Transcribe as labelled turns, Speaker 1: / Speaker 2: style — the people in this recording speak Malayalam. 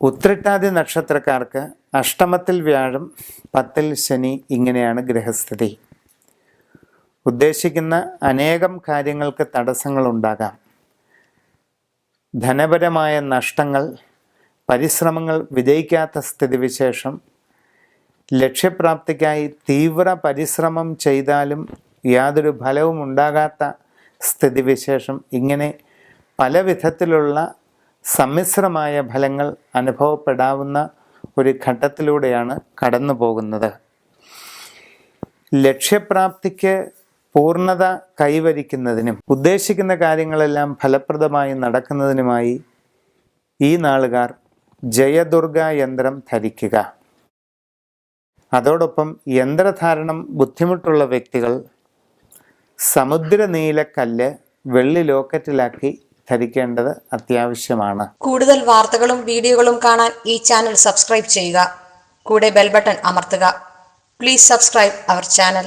Speaker 1: ഉത്രട്ടാതി നക്ഷത്രക്കാർക്ക് അഷ്ടമത്തിൽ വ്യാഴം പത്തിൽ ശനി ഇങ്ങനെയാണ് ഗ്രഹസ്ഥിതി. ഉദ്ദേശിക്കുന്ന അനേകം കാര്യങ്ങൾക്ക് തടസ്സങ്ങളുണ്ടാകാം. ധനപരമായ നഷ്ടങ്ങൾ പരിശ്രമങ്ങൾ വിജയിക്കാത്ത സ്ഥിതിവിശേഷം ലക്ഷ്യപ്രാപ്തിക്കായി തീവ്ര പരിശ്രമം ചെയ്താലും യാതൊരു ഫലവും ഉണ്ടാകാത്ത സ്ഥിതിവിശേഷം ഇങ്ങനെ പല വിധത്തിലുള്ള സമ്മിശ്രമായ ഫലങ്ങൾ അനുഭവപ്പെടാവുന്ന ഒരു ഘട്ടത്തിലൂടെയാണ് കടന്നു പോകുന്നത്. ലക്ഷ്യപ്രാപ്തിക്ക് പൂർണത കൈവരിക്കുന്നതിനും ഉദ്ദേശിക്കുന്ന കാര്യങ്ങളെല്ലാം ഫലപ്രദമായി നടക്കുന്നതിനുമായി ഈ നാളുകാർ ജയദുർഗ യന്ത്രം ധരിക്കുക. അതോടൊപ്പം യന്ത്രധാരണം ബുദ്ധിമുട്ടുള്ള വ്യക്തികൾ സമുദ്രനീലക്കല്ല് വെള്ളി ലോക്കറ്റിലാക്കി ധരിക്കേണ്ടത് അത്യാവശ്യമാണ്.
Speaker 2: കൂടുതൽ വാർത്തകളും വീഡിയോകളും കാണാൻ ഈ ചാനൽ സബ്സ്ക്രൈബ് ചെയ്യുക. കൂടെ ബെൽ ബട്ടൺ അമർത്തുക. Please subscribe our channel